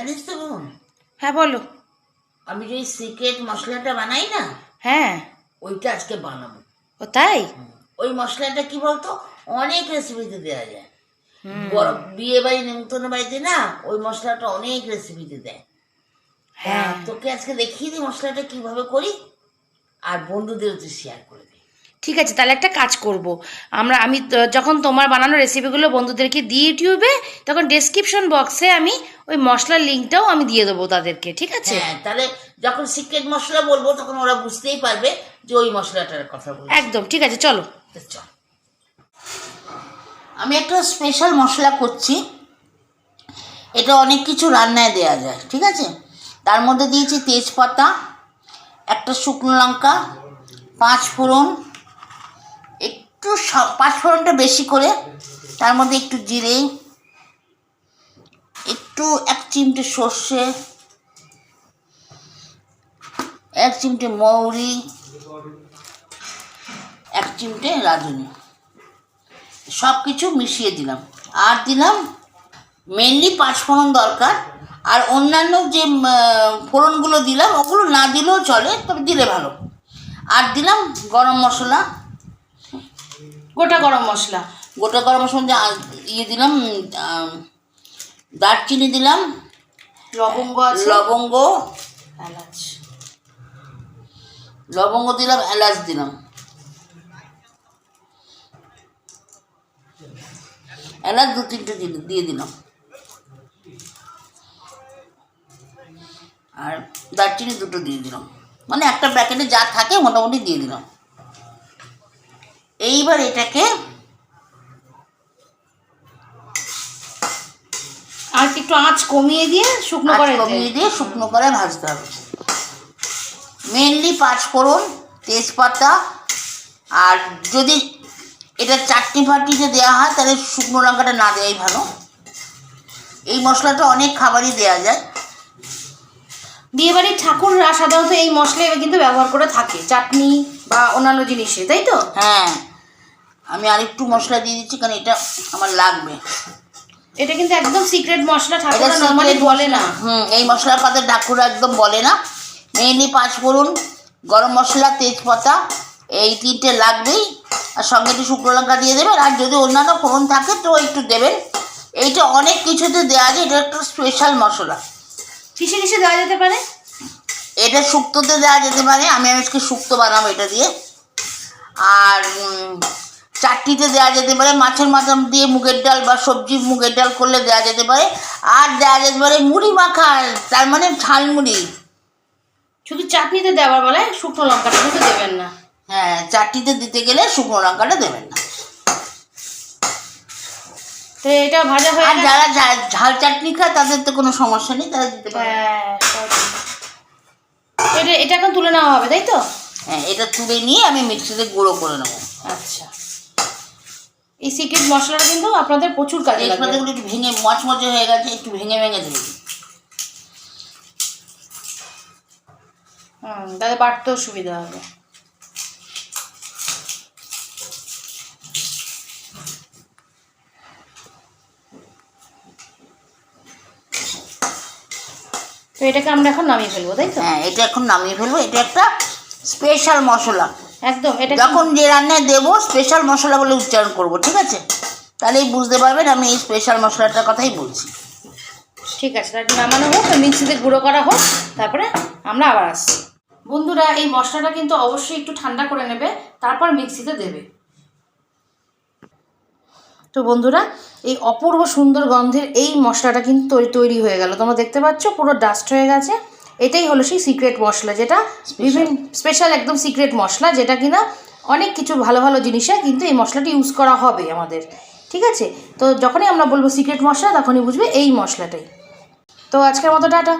জানিস তো বোন? হ্যাঁ বলো। আমি যে সিক্রেট মশলাটা বানাই না হ্যাঁ। ওইটা আজকে বানাবো। ও তাই? ওই মশলাটা কি বলতো? অনেক রেসিপিতে দেওয়া যায়। বড় বিয়ে বাড়ি নেমন্তন্ন বাড়িতে না ওই মশলাটা অনেক রেসিপিতে দেয়। হ্যাঁ। তোকে আজকে দেখিয়ে দিই মশলাটা কীভাবে করি আর বন্ধুদেরও তুই শেয়ার করে ঠিক আছে তাহলে একটা কাজ করব। আমরা আমি যখন তোমার বানানো রেসিপিগুলো বন্ধুদেরকে দিই ইউটিউবে তখন ডেসক্রিপশন বক্সে আমি ওই মশলার লিঙ্কটাও আমি দিয়ে দেবো তাদেরকে ঠিক আছে? হ্যাঁ তাহলে যখন সিক্রেট মশলা বলব তখন ওরা বুঝতেই পারবে যে ওই মশলাটার কথা বলছি। একদম ঠিক আছে চল। আমি একটা স্পেশাল মশলা করছি। এটা অনেক কিছু রান্নায় দেওয়া যায় ঠিক আছে? তার মধ্যে দিয়েছি তেজপাতা একটা শুকনো লঙ্কা পাঁচ ফোড়ন একটু স- পাঁচ ফোড়নটা বেশি করে, তার মধ্যে একটু জিরে, একটু এক চিমটে সর্ষে, এক চিমটে মৌরি, এক চিমটে রাঁধুনি। সব কিছু মিশিয়ে দিলাম। আর দিলাম মেনলি পাঁচফোড়ন দরকার। আর অন্যান্য যে ফোড়নগুলো দিলাম, ওগুলো না দিলেও চলে, তবে দিলে ভালো। আর দিলাম গরম মশলা। গোটা গরম মশলা। গোটা গরম মশলা ইয়ে দিলাম দারচিনি দিলাম লবঙ্গ আছে। লবঙ্গ। এলাচ। লবঙ্গ দিলাম এলাচ দিলাম। এলাচ দু তিনটে দিয়ে দিলাম। আর দারচিনি দুটো দিয়ে দিলাম। মানে একটা প্যাকেটে যা থাকে মোটামুটি দিয়ে দিলাম। এইবার এটাকে আর একটু আঁচ কমিয়ে দিয়ে শুকনো করে কমিয়ে দিয়ে শুকনো করে ভাজতে হবে। মেনলি পাঁচফোড়ন তেজপাতা আর যদি এটা চাটনি ফাটনিতে দেওয়া হয় তাহলে শুকনো লঙ্কাটা না দেওয়াই ভালো। এই মশলাটা অনেক খাবারই দেওয়া যায়। বিয়েবাড়ির ঠাকুররা সাধারণত এই মশলা কিন্তু ব্যবহার করে থাকে চাটনি বা অন্যান্য জিনিসে তাই তো? হ্যাঁ। আমি আরেকটু মশলা দিয়ে দিচ্ছি কারণ এটা আমার লাগবে। এটা কিন্তু একদম সিক্রেট মশলা এটা ঠাকুররা নর্মালি বলে না। হুম এই মশলার কথা ঠাকুরা একদম বলে না। মেনলি পাঁচফোড়ন গরম মশলা তেজপাতা এই তিনটে লাগবেই। আর সঙ্গে একটু শুকনো লঙ্কা দিয়ে দেবেন আর যদি অন্যান্য ফোড়ন থাকে তো একটু দেবেন। এইটা অনেক কিছুতে দেওয়া যায় এটা একটা স্পেশাল মশলা। কিসে কিসে দেওয়া যেতে পারে? এটা শুক্তোতে দেওয়া যেতে পারে আমি আজকে শুক্তো বানাবো এটা দিয়ে। আর চাটনিতে দেওয়া যেতে পারে মাছের মাথা দিয়ে মুগের ডাল বা সবজি মুগের ডাল করলে দেওয়া যেতে পারে আর দেওয়া যেতে পারে মুড়ি মাখা তার মানে ঝালমুড়ি। শুধু চাটনিতে দেওয়ার বলে শুকনো লঙ্কাটা কিন্তু দেবেন না। হ্যাঁ চাটনিতে দিতে গেলে শুকনো লঙ্কাটা দেবেন না। তো এটা ভাজা হয়ে আর যারা ঝাল চাটনি খায় তাদের তো কোনো সমস্যা নেই তারা দিতে পারে। হ্যাঁ, এটা এটা এখন তুলে নেওয়া হবে তাই তো? হ্যাঁ এটা তুলে নিয়ে আমি মিক্সিতে গুঁড়ো করে নেব। আচ্ছা। এই সিক্রেট মশলাটা কিন্তু আপনাদের প্রচুর কাজে লাগবে। তেজপাতাগুলো একটু ভেঙে মচমচে হয়ে গেছে একটু ভেঙে ভেঙে দেবে হুম তাহলে বাড়তেও সুবিধা হবে। তো এটাকে আমরা এখন নামিয়ে ফেলব তাই তো? হ্যাঁ এটা এখন নামিয়ে ফেলব। এটা একটা স্পেশাল মশলা। একদম এটা যখন যে রান্নায় দেবো স্পেশাল মশলা বলে উচ্চারণ করব ঠিক আছে? তাহলেই বুঝতে পারবেন আমি এই স্পেশাল মশলাটার কথাই বলছি। ঠিক আছে তাহলে নামানো হোক মিক্সিতে গুঁড়ো করা হোক তারপরে আমরা আবার আসছি। বন্ধুরা এই মশলাটা কিন্তু অবশ্যই একটু ঠান্ডা করে নেবে তারপর মিক্সিতে দেবে। তো বন্ধুরা এই অপূর্ব সুন্দর গন্ধের এই মশলাটা কিন্তু তৈরি তৈরি হয়ে গেল। তোমরা দেখতে পাচ্ছ পুরো ডাস্ট হয়ে গেছে। এটাই হলো সেই সিক্রেট মশলা যেটা বিভিন্ন স্পেশাল একদম সিক্রেট মশলা যেটা কিনা অনেক কিছু ভালো ভালো জিনিসে কিন্তু এই মশলাটি ইউজ করা হবে আমাদের ঠিক আছে? তো যখনই আমরা বলব সিক্রেট মশলা তখনই বুঝবে এই মশলাটাই। তো আজকের মতো টাটা।